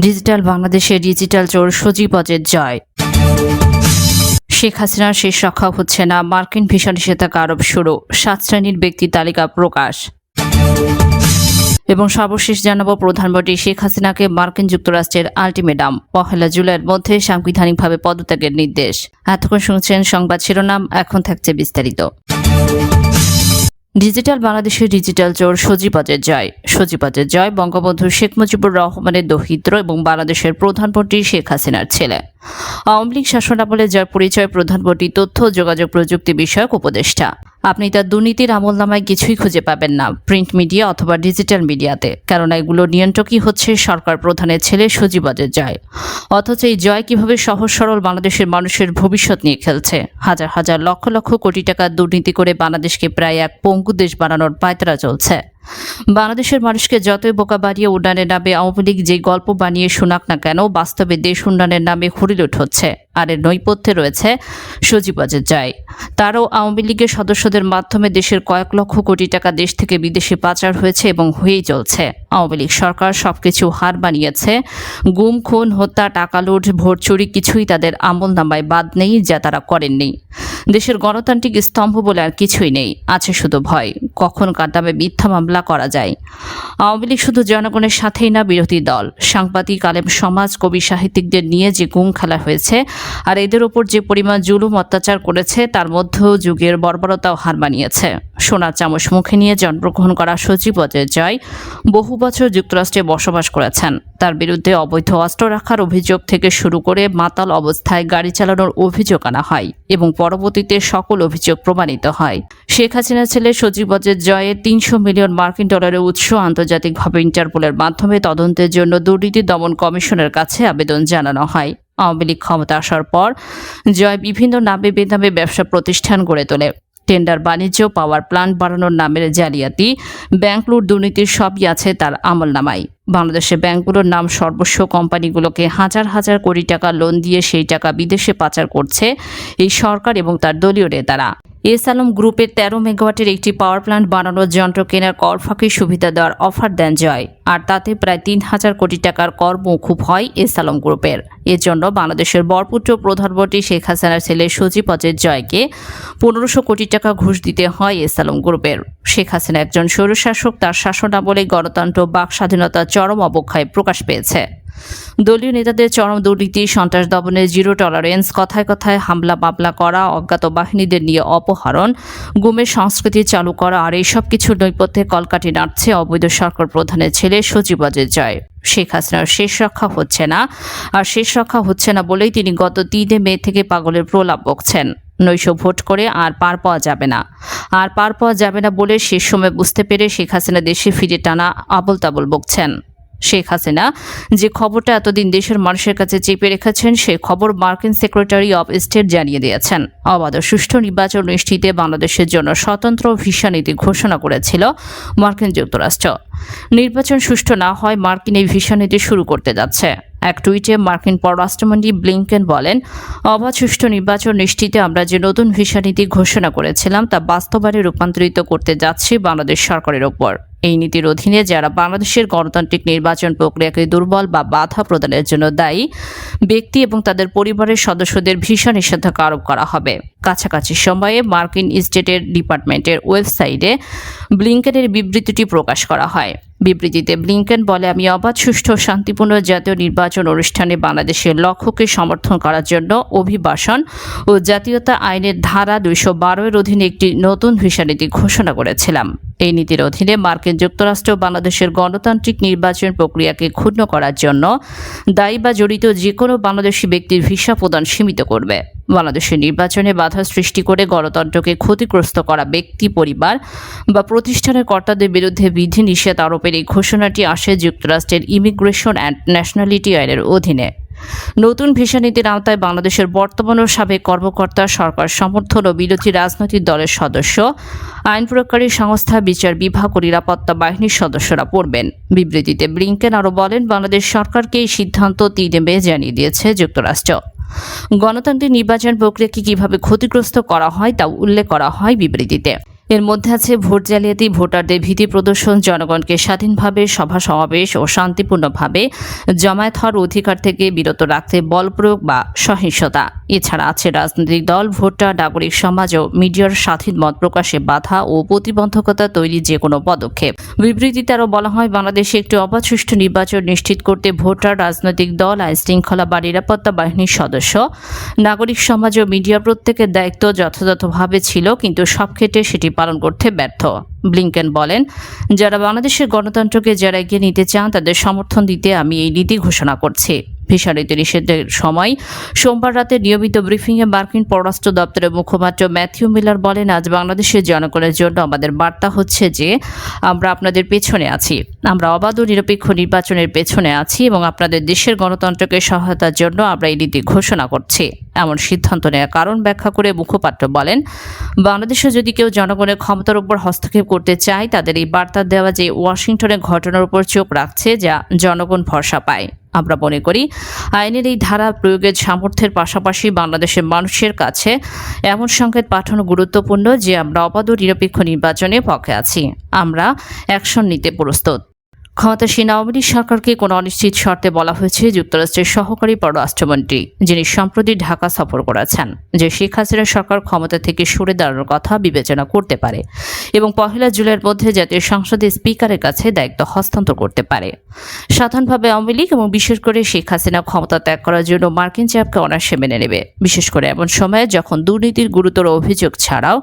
Digital বাংলাদেশে digital চোর সজীব অজের জয়। শেখ হাসিনার শেষ রক্ষা হচ্ছে না, মার্কিন ভিসা নিষেধাজ্ঞা আরোপ শুরু, সাত শ্রেণির ব্যক্তি তালিকা প্রকাশ। এবং সর্বশেষ জানাব প্রধানমন্ত্রী শেখ হাসিনাকে মার্কিন যুক্তরাষ্ট্রের আলটিমেটাম, পহেলা জুলাইয়ের মধ্যে সাংবিধানিকভাবে পদত্যাগের নির্দেশ। এতক্ষণ শুনছেন সংবাদ শিরোনাম, এখন থাকছে বিস্তারিত। ডিজিটাল বাংলাদেশের ডিজিটাল চোর সজীবজের জয়। সজীবজের জয় বঙ্গবন্ধু শেখ মুজিবুর রহমানের দহিত্র এবং বাংলাদেশের প্রধানমন্ত্রী শেখ হাসিনার ছেলে। আওয়ামী লীগ শাসনামলে যার পরিচয় প্রধানমন্ত্রী তথ্য, যোগাযোগ প্রযুক্তি বিষয়ক উপদেষ্টা। আপনি তার দুর্নীতির আমল নামায় কিছুই খুঁজে পাবেন না, প্রিন্ট মিডিয়া অথবা ডিজিটাল মিডিয়াতে, কারণ এগুলো নিয়ন্ত্রকই হচ্ছে সরকার প্রধানের ছেলে সজীবজের জয়। অথচ এই জয় কীভাবে সহজ সরল বাংলাদেশের মানুষের ভবিষ্যৎ নিয়ে খেলছে? হাজার হাজার লক্ষ লক্ষ কোটি টাকা দুর্নীতি করে বাংলাদেশকে প্রায় এক পঙ্গু দেশ বানানোর পায়তারা চলছে। বাংলাদেশের মানুষকে যতই বোকা বাড়িয়ে উন্নয়নের নামে আওয়ামী লীগ যে গল্প বানিয়ে শোনাক না কেন, বাস্তবে দেশ উন্নয়নের নামে হরিলুট হচ্ছে। আর এর নৈপথ্যে রয়েছে সজীবজের জয় তারও আওয়ামী লীগের সদস্যদের মাধ্যমে দেশের কয়েক লক্ষ কোটি টাকা দেশ থেকে বিদেশে পাচার হয়েছে এবং হয়েই চলছে। আওয়ামী লীগ সরকার সবকিছু হার বানিয়েছে গুম, খুন, হত্যা, টাকা লুট, ভোট চুরি কিছুই তাদের আমল নামায় বাদ নেই যা তারা করেননি। দেশের গণতান্ত্রিক স্তম্ভ বলে আর কিছুই নেই। আছে শুধু ভয়। কখন কার নামে মিথ্যা মামলা করা যায়? আওয়ামী লীগ শুধু জনগণের সাথেই না, বিরোধী দল। সাংবাদিক, আলেম, সমাজ, কবি, সাহিত্যিকদের নিয়ে যে গুম খেলা হয়েছে আর এদের ওপর যে পরিমাণ জুলুম অত্যাচার করেছে, তার মধ্যেও যুগের বর্বরতাও হার মানিয়েছে। সোনার চামচ মুখে নিয়ে জন্মগ্রহণ করা সচিব অজয় জয় বহু বছর যুক্তরাষ্ট্রে বসবাস করেছেন। তার বিরুদ্ধে অবৈধ অস্ত্র রাখার অভিযোগ থেকে শুরু করে মাতাল অবস্থায় গাড়ি চালানোর অভিযোগ আনা হয় এবং পরবর্তীতে সকল অভিযোগ প্রমাণিত হয়। শেখ হাসিনা ছেলে সজীব অজয় জয়ের তিনশো মিলিয়ন মার্কিন ডলারের উৎস আন্তর্জাতিকভাবে ইন্টারপোলের মাধ্যমে তদন্তের জন্য দুর্নীতি দমন কমিশনের কাছে আবেদন জানানো হয়। আওয়ামী লীগ ক্ষমতা আসার পর জয় বিভিন্ন নামে বেনামে ব্যবসা প্রতিষ্ঠান গড়ে তোলে। টেন্ডার বাণিজ্য, পাওয়ার প্ল্যান্ট বাড়ানোর নামের জালিয়াতি ব্যাংক লুট দুর্নীতির সবই আছে তার আমল নামায় বাংলাদেশে ব্যাংকগুলোর নাম সর্বস্ব কোম্পানিগুলোকে হাজার হাজার কোটি টাকা লোন দিয়ে সেই টাকা বিদেশে পাচার করছে এই সরকার এবং তার দলীয় নেতারা। এস আলম গ্রুপের তেরো মেগাওয়াটের একটি পাওয়ার প্ল্যান্ট বানানোর যন্ত্র কেনার কর ফাঁকি সুবিধা দেওয়ার অফার দেন জয়। আর তাতে প্রায় তিন হাজার কোটি টাকার কর মৌকুব হয় এস আলম গ্রুপের। এর জন্য বাংলাদেশের বরপুত্র প্রধানমন্ত্রী শেখ হাসিনার ছেলে সজীব অজের জয়কে পনেরোশো কোটি টাকা ঘুষ দিতে হয় এস আলম গ্রুপের। শেখ হাসিনা একজন স্বৈরশাসক, তার শাসনামলে গণতন্ত্র বাক স্বাধীনতার চরম অবক্ষয় প্রকাশ পেয়েছে। দলীয় নেতাদের চরম দুর্নীতি, সন্ত্রাস দমনের জিরো টলারেন্স, কথায় কথায় হামলা, মামলা করা, অজ্ঞাত বাহিনীদের নিয়ে অপহরণ, গুমের সংস্কৃতি চালু করা আর এইসব কিছুর নৈপথ্যে কলকাঠি নাড়ছে অবৈধ সরকার প্রধানের ছেলে সজীব অজয় জয়। শেখ হাসিনার শেষ রক্ষা হচ্ছে না আর শেষ রক্ষা হচ্ছে না বলেই তিনি গত তিনে মে থেকে পাগলের প্রলাপ বকছেন। নৈশ ভোট করে আর পার পাওয়া যাবে না। আর পার পাওয়া যাবে না বলে শেষ সময় বুঝতে পেরে শেখ হাসিনা দেশে ফিরে টানা আবল তাবল বকছেন। শেখ হাসিনা, যে খবরটা এতদিন দেশের মানুষের কাছে চেপে রেখেছেন, সেই খবর মার্কিন সেক্রেটারি অব স্টেট জানিয়ে দিয়েছেন। অবাধ সুষ্ঠু নির্বাচন নিশ্চিতে বাংলাদেশের জন্য স্বতন্ত্র ভিসা নীতি ঘোষণা করেছিল মার্কিন যুক্তরাষ্ট্র। নির্বাচন সুষ্ঠু না হয় মার্কিন এই ভিসা নীতি শুরু করতে যাচ্ছে। এক টুইটে মার্কিন পররাষ্ট্রমন্ত্রী ব্লিংকেন বলেন, অবাধ সুষ্ঠু নির্বাচন নিশ্চিতে আমরা যে নতুন ভিসা নীতি ঘোষণা করেছিলাম তা বাস্তবায়নে রূপান্তরিত করতে যাচ্ছি বাংলাদেশ সরকারের ওপর। এই নীতির অধীনে যারা বাংলাদেশের গণতান্ত্রিক নির্বাচন প্রক্রিয়াকে দুর্বল বা বাধা প্রদানের জন্য দায়ী, ব্যক্তি এবং তাদের পরিবারের সদস্যদের ভিসা নিষেধাজ্ঞা আরোপ করা হবে। কাছাকাছি সময়ে মার্কিন স্টেটের ডিপার্টমেন্টের ওয়েবসাইটে ব্লিংকেনের বিবৃতিটি প্রকাশ করা হয়। বিবৃতিতে ব্লিংকেন বলে, আমি অবাধ, সুষ্ঠু শান্তিপূর্ণ জাতীয় নির্বাচন অনুষ্ঠানে বাংলাদেশের লক্ষ্যকে সমর্থন করার জন্য অভিবাসন ও জাতীয়তা আইনের ধারা দুইশো বারো এর অধীনে একটি নতুন ভিসা নীতি ঘোষণা করেছিলাম। এই নীতির অধীনে মার্কিন যুক্তরাষ্ট্র বাংলাদেশের গণতান্ত্রিক নির্বাচন প্রক্রিয়াকে ক্ষুণ্ণ করার জন্য দায়ী বা জড়িত যে কোনো বাংলাদেশি ব্যক্তির ভিসা প্রদান সীমিত করবে। বাংলাদেশের নির্বাচনে বাধা সৃষ্টি করে গণতন্ত্রকে ক্ষতিগ্রস্ত করা ব্যক্তি, পরিবার বা প্রতিষ্ঠানের কর্তাদের বিরুদ্ধে বিধি নিষেধ আরোপের এই ঘোষণাটি আসে যুক্তরাষ্ট্রের ইমিগ্রেশন অ্যান্ড ন্যাশনালিটি আইনের অধীনে। নতুন ভিসা নীতির আওতায় বাংলাদেশের বর্তমান ও সাবেক কর্মকর্তা, সরকার সমর্থন ও বিরোধী রাজনৈতিক দলের সদস্য, আইন প্রয়োগকারী সংস্থা, বিচার বিভাগ ও নিরাপত্তা বাহিনীর সদস্যরা পড়বেন। বিবৃতিতে ব্লিংকেন আরও বলেন, বাংলাদেশ সরকারকে এই সিদ্ধান্ত তিনে মে জানিয়ে দিয়েছে যুক্তরাষ্ট্র। গণতান্ত্রিক নির্বাচন প্রক্রিয়াকে কীভাবে ক্ষতিগ্রস্ত করা হয় তা উল্লেখ করা হয় বিবৃতিতে। এর মধ্যে আছে ভোট জালিয়াতি, ভোটারদের ভীতি প্রদর্শন, জনগণকে স্বাধীনভাবে সভা সমাবেশ ও শান্তিপূর্ণভাবে জমায়েত হওয়ার অধিকার থেকে বিরত রাখতে বল প্রয়োগ বা সহিংসতা। এছাড়া আছে রাজনৈতিক দল, ভোটার, নাগরিক সমাজ ও মিডিয়ার স্বাধীন মত প্রকাশে বাধা ও প্রতিবন্ধকতা তৈরি যে কোনো পদক্ষেপ। বিবৃতিতে আরও বলা হয়, বাংলাদেশে একটি অবাধ সুষ্ঠু নির্বাচন নিশ্চিত করতে ভোটার, রাজনৈতিক দল, আইন শৃঙ্খলা বা নিরাপত্তা বাহিনীর সদস্য, নাগরিক সমাজ ও মিডিয়া প্রত্যেকের দায়িত্ব যথাযথভাবে ছিল, কিন্তু সব ক্ষেত্রে সেটি পালন করতে ব্যর্থ। ব্লিংকেন বলেন, যারা বাংলাদেশের গণতন্ত্রকে যারা এগিয়ে নিতে চান, তাদের সমর্থন দিতে আমি এই নীতি ঘোষণা করছি। ভিসা রীতি নিষেধের সময় সোমবার রাতে নিয়মিত ব্রিফিংয়ে মার্কিন পররাষ্ট্র দপ্তরের মুখপাত্র ম্যাথিউ মিলার বলেন, আজ বাংলাদেশের জনগণের জন্য আমাদের বার্তা হচ্ছে যে আমরা আপনাদের পেছনে আছি। আমরা অবাধ ও নিরপেক্ষ নির্বাচনের পেছনে আছি এবং আপনাদের দেশের গণতন্ত্রকে সহায়তার জন্য আমরা এই নীতি ঘোষণা করছি। এমন সিদ্ধান্ত নেওয়ার কারণ ব্যাখ্যা করে মুখপাত্র বলেন, বাংলাদেশে যদি কেউ জনগণের ক্ষমতার উপর হস্তক্ষেপ করতে চায়, তাদের এই বার্তা দেওয়া যে ওয়াশিংটনের ঘটনার উপর চোখ রাখছে, যা জনগণ ভরসা পায়। আমরা মনে করি। আইনের এই ধারা প্রয়োগের সামর্থ্যের পাশাপাশি বাংলাদেশের মানুষের কাছে এমন সংকেত পাঠানো গুরুত্বপূর্ণ যে আমরা অবাধ নিরপেক্ষ নির্বাচনে পক্ষে আছি। আমরা অ্যাকশন নিতে প্রস্তুত। ক্ষমতাসীন আওয়ামী লীগ সরকারকে কোনো অনিশ্চিত শর্তে বলা হয়েছে যুক্তরাষ্ট্রের সহকারী পররাষ্ট্রমন্ত্রী, যিনি সম্প্রতি ঢাকা সফর করেছেন, যে শেখ হাসিনা সরকার ক্ষমতা থেকে সরে দাঁড়ানোর কথা বিবেচনা করতে পারে এবং পহেলা জুলাইয়ের মধ্যে জাতীয় সংসদের স্পিকারের কাছে দায়িত্ব হস্তান্তর করতে পারে। সাধারণভাবে আওয়ামী লীগ এবং বিশেষ করে শেখ হাসিনা ক্ষমতা ত্যাগ করার জন্য মার্কিন চাপকে অনায়াসে মেনে নেবে। বিশেষ করে এমন সময়ে যখন দুর্নীতির গুরুতর অভিযোগ ছাড়াও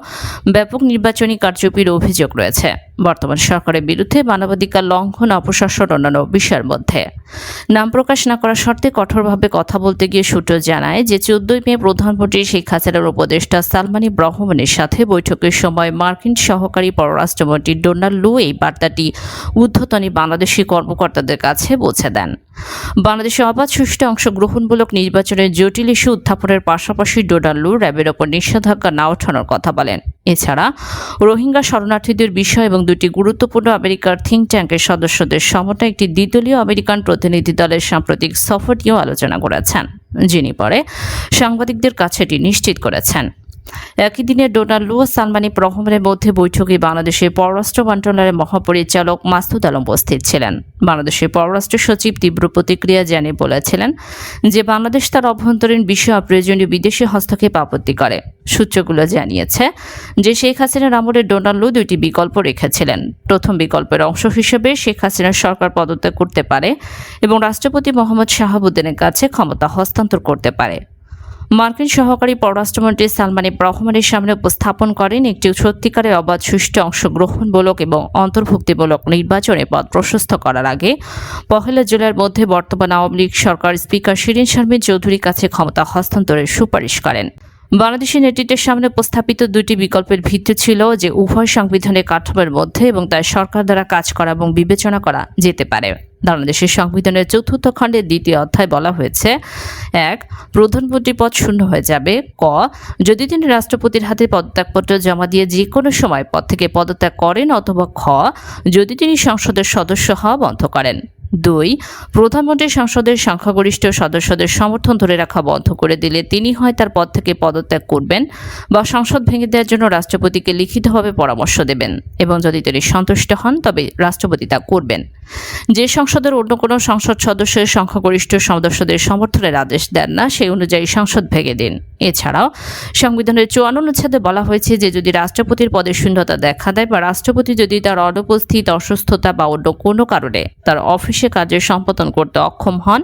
ব্যাপক নির্বাচনী কারচুপির অভিযোগ রয়েছে। বর্তমান সরকারের বিরুদ্ধে মানবাধিকার লঙ্ঘন অপশাসন অন্যান্য বিষয়ের মধ্যে। নাম প্রকাশ না করার শর্তে কঠোরভাবে কথা বলতে গিয়ে সূত্র জানায় যে চোদ্দই মে প্রধানমন্ত্রী শেখ হাসিনার উপদেষ্টা সালমানি ব্রহ্মনের সাথে বৈঠকের সময় মার্কিন সহকারী পররাষ্ট্রমন্ত্রী ডোনাল্ড লু এই বার্তাটি ঊর্ধ্বতনী বাংলাদেশি কর্মকর্তাদের কাছে পৌঁছে দেন। বাংলাদেশে অবাধ সুষ্ঠু অংশগ্রহণমূলক নির্বাচনের জটিল ইস্যু উত্থাপনের পাশাপাশি ডোনাল্ড লু র্যাবের ওপর নিষেধাজ্ঞা না ওঠানোর কথা বলেন। এছাড়া রোহিঙ্গা শরণার্থীদের বিষয় এবং দুটি গুরুত্বপূর্ণ আমেরিকার থিঙ্ক ট্যাঙ্কের সদস্যদের সমন্বয়ে একটি দ্বিদলীয় আমেরিকান প্রতিনিধি দলের সাম্প্রতিক সফর নিয়েও আলোচনা করেছেন। যিনি পরে সাংবাদিকদের কাছে এটি নিশ্চিত করেছেন। একই দিনে ডোনাল্ড লু সালমানি রহমানের মধ্যে বৈঠকে বাংলাদেশের পররাষ্ট্র মন্ত্রণালয়ের মহাপরিচালক মাসুদ আলম উপস্থিত ছিলেন। বাংলাদেশের পররাষ্ট্র সচিব তীব্র প্রতিক্রিয়া জানিয়ে বলেছিলেন যে, বাংলাদেশ তার অভ্যন্তরীণ বিষয়ে অপ্রয়োজনীয় বিদেশি হস্তক্ষেপ আপত্তি করে। সূত্রগুলো জানিয়েছে যে, শেখ হাসিনার আমলে ডোনাল্ড লু দুইটি বিকল্প রেখেছিলেন। প্রথম বিকল্পের অংশ হিসেবে শেখ হাসিনার সরকার পদত্যাগ করতে পারে এবং রাষ্ট্রপতি মোহাম্মদ শাহাবুদ্দিনের কাছে ক্ষমতা হস্তান্তর করতে পারে। মার্কিন সহকারী পররাষ্ট্রমন্ত্রী সালমানি রহমানের সামনে উপস্থাপন করেন একটি সত্যিকারের অবাধ সুষ্ঠু অংশগ্রহণমূলক এবং অন্তর্ভুক্তিমূলক নির্বাচনে পথ প্রশস্ত করার আগে পহেলা জুলাইয়ের মধ্যে বর্তমান আওয়ামী লীগ সরকার স্পিকার শিরিন শারমিন চৌধুরীর কাছে ক্ষমতা হস্তান্তরের সুপারিশ করেন। বাংলাদেশের নেতৃত্বের সামনে উপস্থাপিত দুটি বিকল্পের ভিত্তি ছিল যে উভয় সংবিধানের কাঠামোর মধ্যে এবং তার সরকার দ্বারা কাজ করা এবং বিবেচনা করা যেতে পারে। বাংলাদেশের সংবিধানের চতুর্থ খণ্ডের দ্বিতীয় অধ্যায় বলা হয়েছে, এক প্রধানমন্ত্রী পদ শূন্য হয়ে যাবে। ক, যদি তিনি রাষ্ট্রপতির হাতে পদত্যাগপত্র জমা দিয়ে যে কোনো সময় পদ থেকে পদত্যাগ করেন অথবা খ, যদি তিনি সংসদের সদস্য হওয়া বন্ধ করেন। দুই, প্রধানমন্ত্রী সংসদের সংখ্যাগরিষ্ঠ সদস্যদের সমর্থন ধরে রাখা বন্ধ করে দিলে তিনি হয় তার পদ থেকে পদত্যাগ করবেন বা সংসদ ভেঙে দেওয়ার জন্য রাষ্ট্রপতিকে লিখিতভাবে পরামর্শ দেবেন। এবং যদি তিনি সন্তুষ্ট হন, তবে রাষ্ট্রপতি তা করবেন। যে সংসদের অন্য কোনো সংসদ সদস্যের সংখ্যাগরিষ্ঠ সদস্যদের সমর্থনের আদেশ দেন না, সেই অনুযায়ী সংসদ ভেঙে দিন। এছাড়াও সংবিধানের চুয়ান্ন অনুচ্ছেদে বলা হয়েছে যে যদি রাষ্ট্রপতির পদে শূন্যতা দেখা দেয় বা রাষ্ট্রপতি যদি তার অনুপস্থিত, অসুস্থতা বা অন্য কোনো কারণে তার অফিসে কার্য সম্পাদন করতে অক্ষম হন,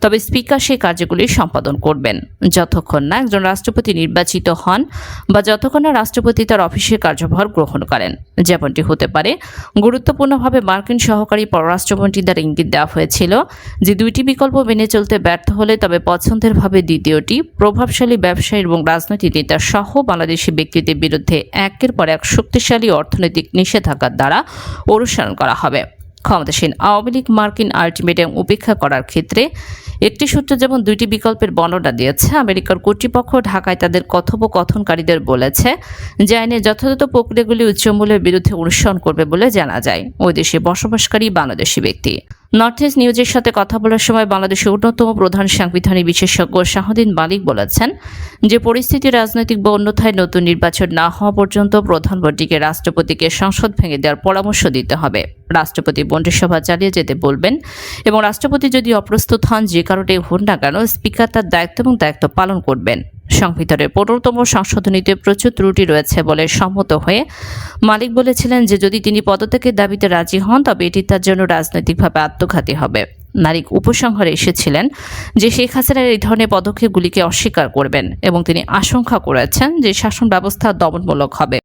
তবে স্পিকার সেই কার্যগুলি সম্পাদন করবেন। যতক্ষণ না একজন রাষ্ট্রপতি নির্বাচিত হন বা যতক্ষণ না রাষ্ট্রপতি তার অফিসের কার্যভার গ্রহণ করেন। যেমনটি হতে পারে, গুরুত্বপূর্ণভাবে মার্কিন সহকারী পররাষ্ট্রমন্ত্রী দ্বারা ইঙ্গিত দেওয়া হয়েছিল যে দুইটি বিকল্প মেনে চলতে ব্যর্থ হলে তবে পছন্দের ভাবে দ্বিতীয়টি প্রভাবশালী ব্যবসায়ী এবং রাজনৈতিক নেতা সহ বাংলাদেশি ব্যক্তিদের বিরুদ্ধে একের পর এক শক্তিশালী অর্থনৈতিক নিষেধাজ্ঞার দ্বারা অনুসরণ করা হবে। ক্ষমতাসীন আওয়ামী লীগ মার্কিন আলটিমেটাম উপেক্ষা করার ক্ষেত্রে একটি সূত্র যেমন দুইটি বিকল্পের বর্ণনা দিয়েছে, আমেরিকার কর্তৃপক্ষ ঢাকায় তাদের কথোপকথনকারীদের বলেছে যে আইনের যথাযথ প্রক্রিয়াগুলি উচ্চমূল্যের বিরুদ্ধে অনুসরণ করবে বলে জানা যায়। ওই দেশে বসবাসকারী বাংলাদেশি ব্যক্তি। নর্থ ইস্ট নিউজের সাথে কথা বলার সময় বাংলাদেশের অন্যতম প্রধান সাংবিধানিক বিশেষজ্ঞ শাহদিন মালিক বলেছেন যে পরিস্থিতি রাজনৈতিক বা অন্যথায় নতুন নির্বাচন না হওয়া পর্যন্ত প্রধানমন্ত্রীকে রাষ্ট্রপতিকে সংসদ ভেঙে দেওয়ার পরামর্শ দিতে হবে। রাষ্ট্রপতি মন্ত্রিসভা চালিয়ে যেতে বলবেন এবং রাষ্ট্রপতি যদি অপ্রস্তুত হন, যে কারণে হন না কেন, স্পিকার তার দায়িত্ব এবং দায়িত্ব পালন করবেন। সংবিধানের পনেরোতম সংশোধনীতে প্রচুর ত্রুটি রয়েছে বলে সম্মত হয়ে মালিক বলেছিলেন যে যদি তিনি পদত্যাগের দাবিতে রাজি হন, তবে এটি তার জন্য রাজনৈতিকভাবে আত্মঘাতী হবে। নারী উপসংহারে এসেছিলেন যে শেখ হাসিনার এই ধরনের পদক্ষেপগুলিকে অস্বীকার করবেন এবং তিনি আশঙ্কা করেছেন যে শাসন ব্যবস্থা দমনমূলক হবে।